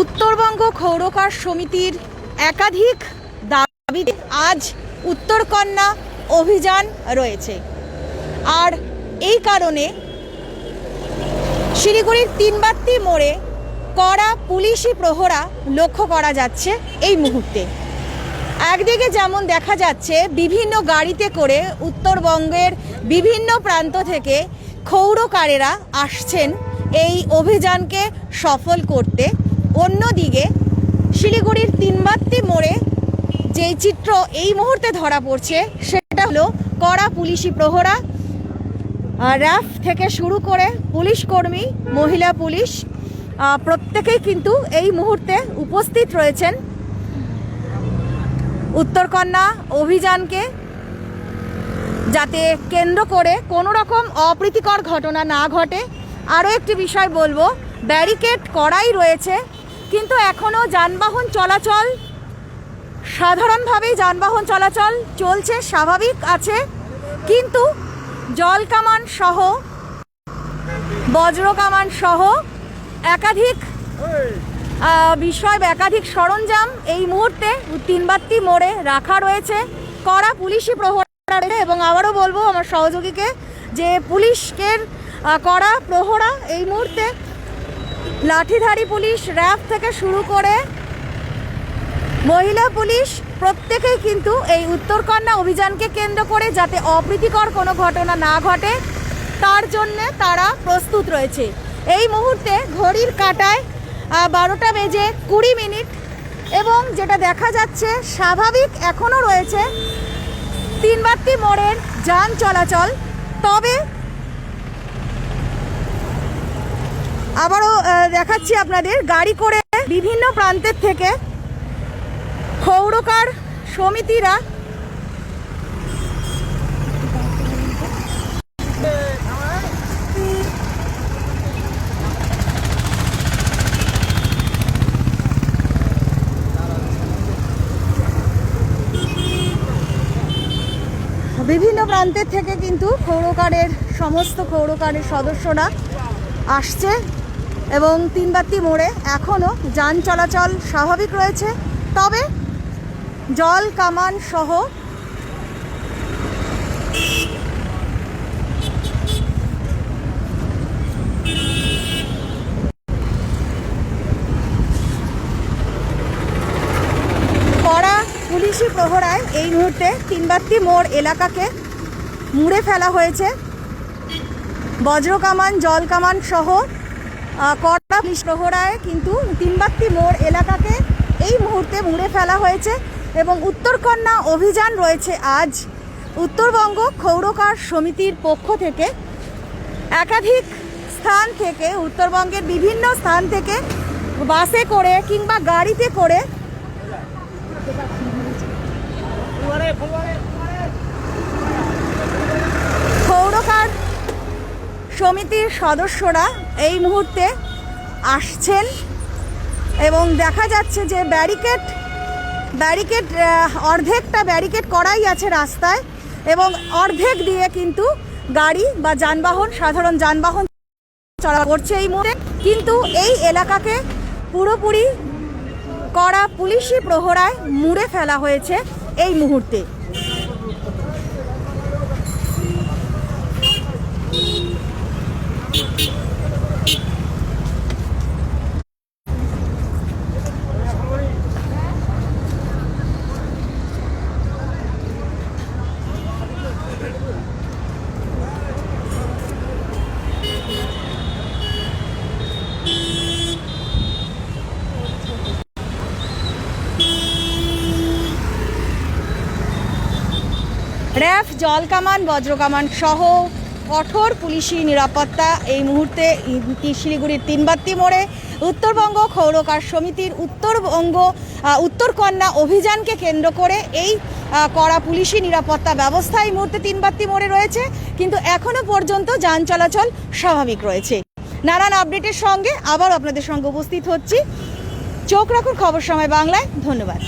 উত্তরবঙ্গ ক্ষৌরকার সমিতির একাধিক দাবিতে আজ উত্তরকন্যা অভিযান রয়েছে। আর এই কারণে শিলিগুড়ির তিনবাত্তি মোড়ে কড়া পুলিশি প্রহরা লক্ষ্য করা যাচ্ছে এই মুহূর্তে। একদিকে যেমন দেখা যাচ্ছে, বিভিন্ন গাড়িতে করে উত্তরবঙ্গের বিভিন্ন প্রান্ত থেকে ক্ষৌরকারেরা আসছেন এই অভিযানকে সফল করতে। অন্যদিকে শিলিগুড়ির তিনবাত্তি মোড়ে যেই চিত্র এই মুহূর্তে ধরা পড়ছে, সেটা হলো কড়া পুলিশি প্রহরা। র্যাফ থেকে শুরু করে পুলিশ কর্মী, মহিলা পুলিশ প্রত্যেকেই কিন্তু এই মুহূর্তে উপস্থিত রয়েছেন। উত্তরকন্যা অভিযানকে যাতে কেন্দ্র করে কোনো রকম অপ্রীতিকর ঘটনা না ঘটে। আরও একটি বিষয় বলব, ব্যারিকেড করাই রয়েছে। কিন্তু এখনও যানবাহন চলাচল সাধারণভাবেই যানবাহন চলাচল চলছে স্বাভাবিক আছে। কিন্তু জল কামান সহ বজ্র কামান সহ একাধিক বিষয় বা একাধিক সরঞ্জাম এই মুহূর্তে তিনবাত্তি মোড়ে রাখা রয়েছে। কড়া পুলিশি প্রহরা এবং আবারও বলব আমার সহযোগীকে যে পুলিশকের আহ, কড়া প্রহরা এই মুহূর্তে লাঠিধারী পুলিশ র্যাব থেকে শুরু করে মহিলা পুলিশ প্রত্যেকেই কিন্তু এই উত্তরকন্যা অভিযানকে কেন্দ্র করে যাতে অপ্রীতিকর কোনো ঘটনা না ঘটে, তার জন্যে তারা প্রস্তুত রয়েছে। এই মুহূর্তে ঘড়ির কাটায় বারোটা বেজে কুড়ি মিনিট এবং যেটা দেখা যাচ্ছে স্বাভাবিক এখনও রয়েছে তিনবাত্তি মোড়ের যান চলাচল। তবে আবারও দেখাচ্ছি আপনাদের, গাড়ি করে বিভিন্ন প্রান্তের থেকে ক্ষৌরকার সমিতিরা বিভিন্ন প্রান্তের থেকে কিন্তু ক্ষৌরকারের সমস্ত ক্ষৌরকারের সদস্যরা আসছে। এবং তিনবাত্তি মোড়ে এখনও যান চলাচল স্বাভাবিক রয়েছে। তবে জল, কামান সহ পুলিশি প্রহরায় এই মুহূর্তে তিনবাত্তি মোড় এলাকাকে মুড়ে ফেলা হয়েছে। বজ্র কামান জল কামান সহ কড়া পুলিশ প্রহরায় কিন্তু তিনবাত্তি মোড় এলাকাকে এই মুহূর্তে মুড়ে ফেলা হয়েছে এবং উত্তরকন্যা অভিযান রয়েছে আজ। উত্তরবঙ্গ ক্ষৌরকার সমিতির পক্ষ থেকে একাধিক স্থান থেকে, উত্তরবঙ্গের বিভিন্ন স্থান থেকে বাসে করে কিংবা গাড়িতে করে ক্ষৌরকার সমিতির সদস্যরা এই মুহূর্তে আসছেন এবং দেখা যাচ্ছে যে ব্যারিকেড ব্যারিকেড অর্ধেকটা ব্যারিকেড করাই আছে রাস্তায় এবং অর্ধেক দিয়ে কিন্তু গাড়ি বা যানবাহন, সাধারণ যানবাহন চলা করছে এই মুহূর্তে। কিন্তু এই এলাকাকে পুরোপুরি কড়া পুলিশি প্রহরায় মুড়ে ফেলা হয়েছে এই মুহূর্তে। র্যাফ জল কামান বজ্র কামান সহ কঠোর পুলিশি নিরাপত্তা। এই মুহূর্তে শিলিগুড়ির তিনবাত্তি মোড়ে উত্তরবঙ্গ ক্ষৌরকার সমিতির উত্তরবঙ্গ উত্তরকন্যা অভিযানকে কেন্দ্র করে এই কড়া পুলিশি নিরাপত্তা ব্যবস্থা এই মুহূর্তে তিনবাত্তি মোড়ে রয়েছে। কিন্তু এখনও পর্যন্ত যান চলাচল স্বাভাবিক রয়েছে। নানান আপডেটের সঙ্গে আবার আপনাদের সঙ্গে উপস্থিত হচ্ছি। চোখ রাখুন খবর সময় বাংলায়। ধন্যবাদ।